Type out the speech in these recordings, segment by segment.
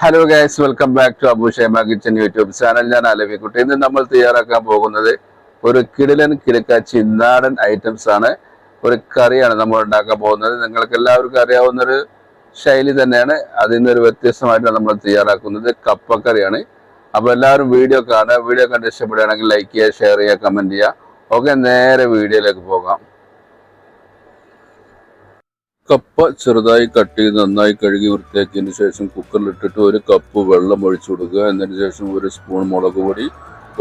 Hello guys welcome back to Abu Shema kitchen YouTube channel ഞാൻ അലവിക്കുട്ടി ഇന്ന് നമ്മൾ തയ്യാറാക്കാൻ പോകുന്നത് ഒരു കിടിലൻ കിടക്കാച്ചി നാടൻ ഐറ്റംസ് ആണ്. ഒരു കറിയാണ് നമ്മൾ ഉണ്ടാക്കാൻ പോകുന്നത്. നിങ്ങൾക്ക് എല്ലാവർക്കും അറിയാവുന്ന ഒരു ശൈലി തന്നെയാണ്. അതിൽ നിന്നൊരു വ്യത്യസ്തമായിട്ടാണ് നമ്മൾ തയ്യാറാക്കുന്നത്. കപ്പക്കറിയാണ്. അപ്പോൾ എല്ലാവരും വീഡിയോ കാണുക. വീഡിയോ കണ്ട് ഇഷ്ടപ്പെടുകയാണെങ്കിൽ ലൈക്ക് ചെയ്യുക ഷെയർ ചെയ്യുക കമന്റ് ചെയ്യുക. ഓക്കെ നേരെ വീഡിയോയിലേക്ക് പോകാം. കപ്പ ചെറുതായി കട്ട് ചെയ്ത് നന്നായി കഴുകി വൃത്തിയാക്കിയതിന് ശേഷം കുക്കറിലിട്ടിട്ട് ഒരു കപ്പ് വെള്ളം ഒഴിച്ചു കൊടുക്കുക. എന്നതിന് ശേഷം ഒരു സ്പൂൺ മുളക് പൊടി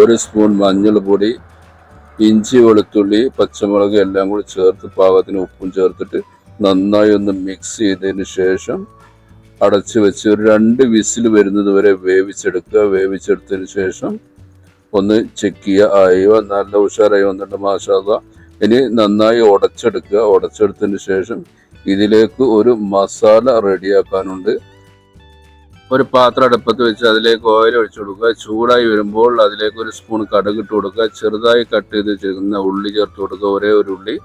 ഒരു സ്പൂൺ മഞ്ഞൾ പൊടി ഇഞ്ചി വെളുത്തുള്ളി പച്ചമുളക് എല്ലാം കൂടി ചേർത്ത് പാകത്തിന് ഉപ്പും ചേർത്തിട്ട് നന്നായി ഒന്ന് മിക്സ് ചെയ്തതിന് ശേഷം അടച്ച് വെച്ച് ഒരു രണ്ട് വിസിൽ വരുന്നത് വരെ വേവിച്ചെടുക്കുക. വേവിച്ചെടുത്തതിന് ശേഷം ഒന്ന് ചെക്ക് ചെയ്യുക. ആയോ നല്ല ഉഷാറായി വന്നിട്ട് മാഷാത ഇനി നന്നായി ഉടച്ചെടുക്കുക. ഉടച്ചെടുത്തതിന് ശേഷം ഇതിലേക്ക് ഒരു മസാല റെഡിയാക്കാനുണ്ട്. ഒരു പാത്രം അടുപ്പത്ത് വെച്ച് അതിലേക്ക് ഓയിൽ ഒഴിച്ചു കൊടുക്കുക. ചൂടായി വരുമ്പോൾ അതിലേക്ക് ഒരു സ്പൂൺ കടുക് ഇട്ട് കൊടുക്കുക. ചെറുതായി കട്ട് ചെയ്ത് വെച്ചിരിക്കുന്ന ഉള്ളി ചേർത്ത് കൊടുക്കുക. ഒരേ ഒരു ഉള്ളി.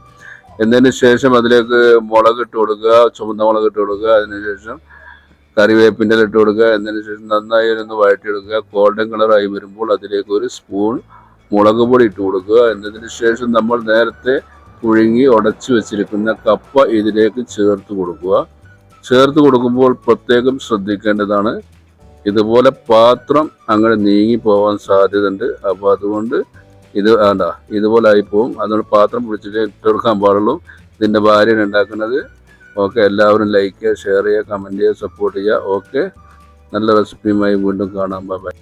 എന്നതിന് ശേഷം അതിലേക്ക് മുളക് ഇട്ട് കൊടുക്കുക. ചുമന്ന മുളക് ഇട്ട് കൊടുക്കുക. അതിനുശേഷം കറിവേപ്പിന്റെ ഇട്ട് കൊടുക്കുക. എന്നതിന് ശേഷം നന്നായി ഒന്ന് വഴറ്റിയെടുക്കുക. ഗോൾഡൻ കളറായി വരുമ്പോൾ അതിലേക്ക് ഒരു സ്പൂൺ മുളക് പൊടി ഇട്ട് കൊടുക്കുക. എന്നതിന് ശേഷം നമ്മൾ നേരത്തെ പുഴുങ്ങി ഉടച്ചു വെച്ചിരിക്കുന്ന കപ്പ ഇതിലേക്ക് ചേർത്ത് കൊടുക്കുക. ചേർത്ത് കൊടുക്കുമ്പോൾ പ്രത്യേകം ശ്രദ്ധിക്കേണ്ടതാണ്. ഇതുപോലെ പാത്രം അങ്ങനെ നീങ്ങി പോകാൻ സാധ്യതയുണ്ട്. അപ്പോൾ അതുകൊണ്ട് ഇത് വേണ്ട ഇതുപോലെ ആയിപ്പോവും. അതുകൊണ്ട് പാത്രം പിടിച്ചിട്ട് ഇട്ടെടുക്കാൻ പാടുള്ളൂ. ഇതിന്റെ ഭാര്യയാണ് ഉണ്ടാക്കുന്നത്. ഓക്കെ എല്ലാവരും ലൈക്ക് ചെയ്യുക ഷെയർ ചെയ്യുക കമന്റ് ചെയ്യുക സപ്പോർട്ട് ചെയ്യുക. ഓക്കെ നല്ല റെസിപ്പിയുമായി വീണ്ടും കാണാം. ബൈ.